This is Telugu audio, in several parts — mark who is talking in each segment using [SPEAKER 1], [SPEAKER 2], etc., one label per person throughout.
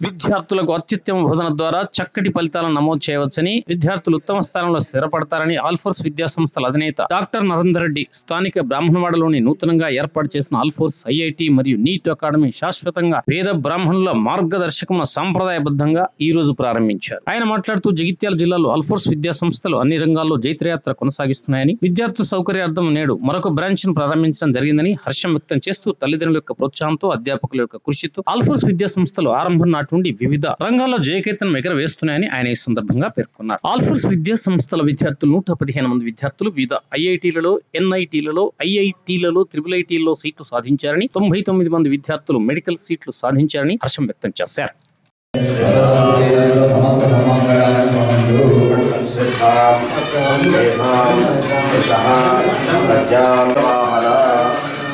[SPEAKER 1] విద్యార్థులకు అత్యుత్తమ బోధన ద్వారా చక్కటి ఫలితాలను నమోదు చేయవచ్చని విద్యార్థులు ఉత్తమ స్థానంలో స్థిరపడతారని ఆల్ఫోర్స్ విద్యా సంస్థల అధినేత డాక్టర్ నరేందర్ రెడ్డి స్థానిక బ్రాహ్మణవాడలోని నూతనంగా ఏర్పాటు చేసిన ఆల్ఫోర్స్ ఐఐటి మరియు నీట్ అకాడమీ శాశ్వతంగా పేద బ్రాహ్మణుల మార్గదర్శకమున సాంప్రదాయబద్ధంగా ఈ రోజు ప్రారంభించారు. ఆయన మాట్లాడుతూ జగిత్యాల జిల్లాలో ఆల్ఫోర్స్ విద్యా సంస్థలు అన్ని రంగాల్లో జైత్రయాత్ర కొనసాగిస్తున్నాయని విద్యార్థుల సౌకర్యార్థం నేడు మరొక బ్రాంచ్ను ప్రారంభించడం జరిగిందని హర్షం వ్యక్తం చేస్తూ తల్లిదండ్రుల యొక్క ప్రోత్సాహంతో అధ్యాపకుల యొక్క కృషితో ఆల్ఫోర్స్ విద్యా సంస్థలు ఆరంభం నుండి వివిధ రంగాల్లో జయకేతనం ఎగరవేస్తున్నాయని ఆయన ఈ సందర్భంగా పేర్కొన్నారు. ఆల్ఫోర్స్ విద్యా సంస్థల విద్యార్థులు నూట పదిహేను మంది విద్యార్థులు వివిధ ఐఐటీలలో ఎన్ఐటీలలో ఐఐటీలలో త్రిబుల్ ఐటీలలో సీట్లు సాధించారని తొంభై తొమ్మిది మంది విద్యార్థులు మెడికల్ సీట్లు సాధించారని హర్షం వ్యక్తం చేశారు.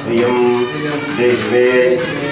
[SPEAKER 2] శ్రియం దేవే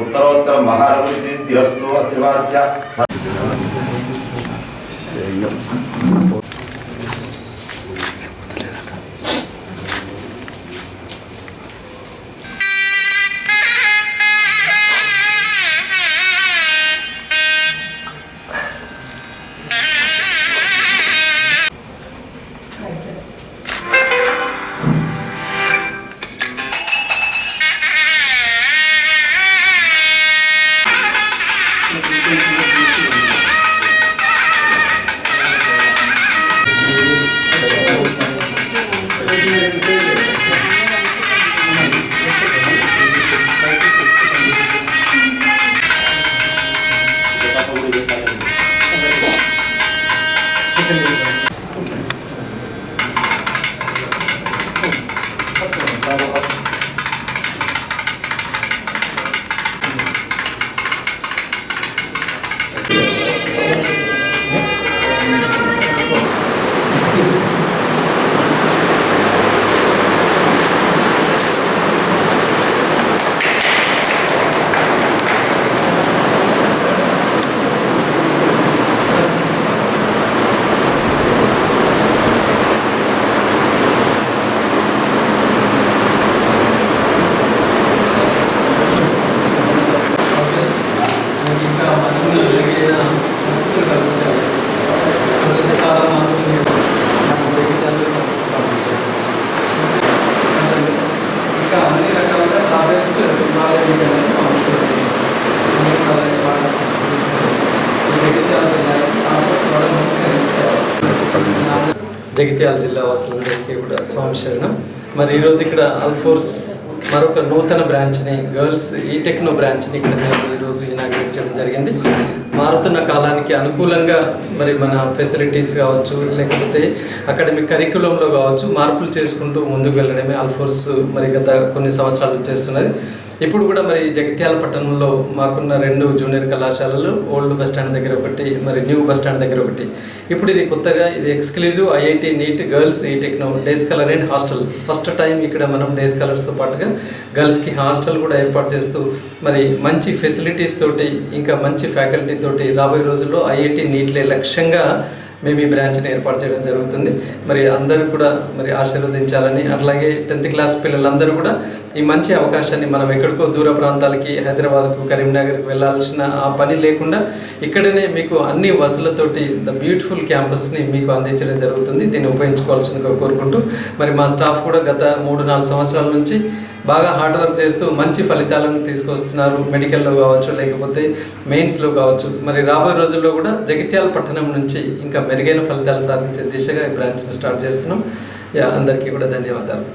[SPEAKER 2] ఉత్తరోత్తర మహారవృద్ధి తిరస్తు అశ్రీవాస్య
[SPEAKER 3] జగిత్యాల జిల్లా వాసులందరికీ కూడా స్వామి శరణం. మరి ఈరోజు ఇక్కడ అల్ఫోర్స్ మరొక నూతన బ్రాంచ్ని గర్ల్స్ ఈ టెక్నో బ్రాంచ్ని ఇక్కడ మేము ఈరోజు ఇనాగ్రేట్ చేయడం జరిగింది. మారుతున్న కాలానికి అనుకూలంగా మరి మన ఫెసిలిటీస్ కావచ్చు లేకపోతే అకాడమిక్ కరికులంలో కావచ్చు మార్పులు చేసుకుంటూ ముందుకు వెళ్ళడమే ఆల్ఫోర్స్ మరి గత కొన్ని సంవత్సరాలు చేస్తున్నది. ఇప్పుడు కూడా మరి జగిత్యాల పట్టణంలో మాకున్న రెండు జూనియర్ కళాశాలలు ఓల్డ్ బస్ స్టాండ్ దగ్గర ఒకటి మరి న్యూ బస్ స్టాండ్ దగ్గర ఒకటి. ఇప్పుడు ఇది కొత్తగా ఇది ఎక్స్క్లూజివ్ ఐఐటి నీట్ గర్ల్స్ ఈ techno day scholar and hostel. First time ఇక్కడ మనం డే స్కాలర్స్తో పాటుగా గర్ల్స్కి హాస్టల్ కూడా ఏర్పాటు చేస్తూ మరి మంచి ఫెసిలిటీస్ తోటి ఇంకా మంచి ఫ్యాకల్టీ తోటి రాబోయే రోజుల్లో ఐఐటి నీట్లే లక్ష్యంగా మేము ఈ బ్రాంచ్ని ఏర్పాటు చేయడం జరుగుతుంది. మరి అందరూ కూడా మరి ఆశీర్వదించాలని అట్లాగే టెన్త్ క్లాస్ పిల్లలందరూ కూడా ఈ మంచి అవకాశాన్ని మనం ఎక్కడికో దూర ప్రాంతాలకి హైదరాబాద్కు కరీంనగర్కి వెళ్ళాల్సిన ఆ పని లేకుండా ఇక్కడనే మీకు అన్ని వసతులతోటి ద బ్యూటిఫుల్ క్యాంపస్ని మీకు అందించడం జరుగుతుంది. దీన్ని ఉపయోగించుకోవాల్సిందిగా కోరుకుంటూ మరి మా స్టాఫ్ కూడా గత మూడు నాలుగు సంవత్సరాల నుంచి బాగా హార్డ్ వర్క్ చేస్తూ మంచి ఫలితాలను తీసుకొస్తున్నారు మెడికల్లో కావచ్చు లేకపోతే మెయిన్స్లో కావచ్చు. మరి రాబోయే రోజుల్లో కూడా జగిత్యాల పట్టణం నుంచి ఇంకా మెరుగైన ఫలితాలు సాధించే దిశగా ఈ బ్రాంచ్ను స్టార్ట్ చేస్తున్నాం. యా అందరికీ కూడా ధన్యవాదాలు.